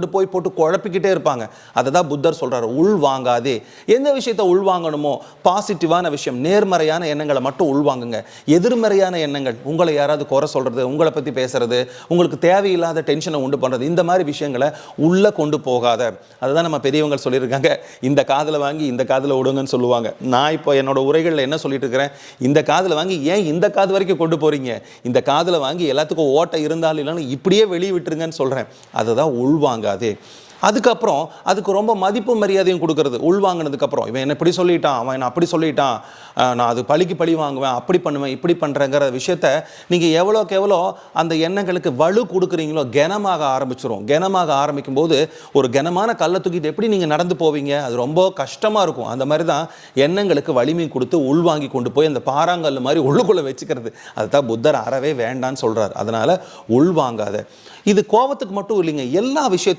கொண்டு போய் போட்டு குழப்பிக்கிட்டே இருப்பாங்க. அதை தான் புத்தர் சொல்கிறார் உள் வாங்காதே. எந்த விஷயத்தை உள்வாங்கணுமோ பாசிட்டிவான விஷயம் நேர்மறையான எண்ணங்களை மட்டும் உள்வாங்குங்க எதிர்மறையான எண்ணங்கள் உங்களை யாராவது குறை சொல்கிறது உங்களை பற்றி பேசுறது உங்களுக்கு தேவையில்லாத டென்ஷனை உண்டு பண்ணுறது இந்த மாதிரி விஷயங்களை உள்ளே கொண்டு போகாத. அதுதான் நம்ம பெரியவங்க சொல்லியிருக்காங்க இந்த காதில் வாங்கி இந்த காதில் விடுங்கன்னு சொல்லுவாங்க. நான் இப்போ என்னோட உரைகளில் என்ன சொல்லிட்டு இருக்கிறேன் இந்த காதில் வாங்கி ஏன் இந்த காது வரைக்கும் கொண்டு போறீங்க? இந்த காதில் வாங்கி எல்லாத்துக்கும் ஓட்டை இருந்தாலும் இல்லைன்னு இப்படியே வெளியே விட்டுருங்கன்னு சொல்கிறேன் அதை தான் உள்வாங்க உள்வாங்காதே அதுக்கப்புறம் அதுக்கு ரொம்ப மதிப்பு மரியாதையும் கொடுக்கறது. உள்வாங்கினதுக்கப்புறம் இவன் என்ன இப்படி சொல்லிட்டான் அவன் என்ன அப்படி சொல்லிட்டான். நான் அது பழிக்கு பழி வாங்குவேன் அப்படி பண்ணுவேன் இப்படி பண்ணுறேங்கிற விஷயத்த நீங்கள் எவ்வளோக்கு எவ்வளோ அந்த எண்ணங்களுக்கு வலு கொடுக்குறீங்களோ கனமாக ஆரம்பிச்சிரும். கனமாக ஆரம்பிக்கும் போது ஒரு கனமான கல்லை தூக்கிட்டு எப்படி நீங்கள் நடந்து போவீங்க? அது ரொம்ப கஷ்டமாக இருக்கும். அந்த மாதிரி தான் எண்ணங்களுக்கு வலிமை கொடுத்து உள்வாங்கி கொண்டு போய் அந்த பாறாங்கல் மாதிரி உள்ளுக்குள்ளே வச்சுக்கிறது. அதுதான் புத்தர் அறவே வேண்டான்னு சொல்கிறார் அதனால் உள்வாங்காத இது கோபத்துக்கு மட்டும் இல்லைங்க. எல்லா விஷயத்துக்கும்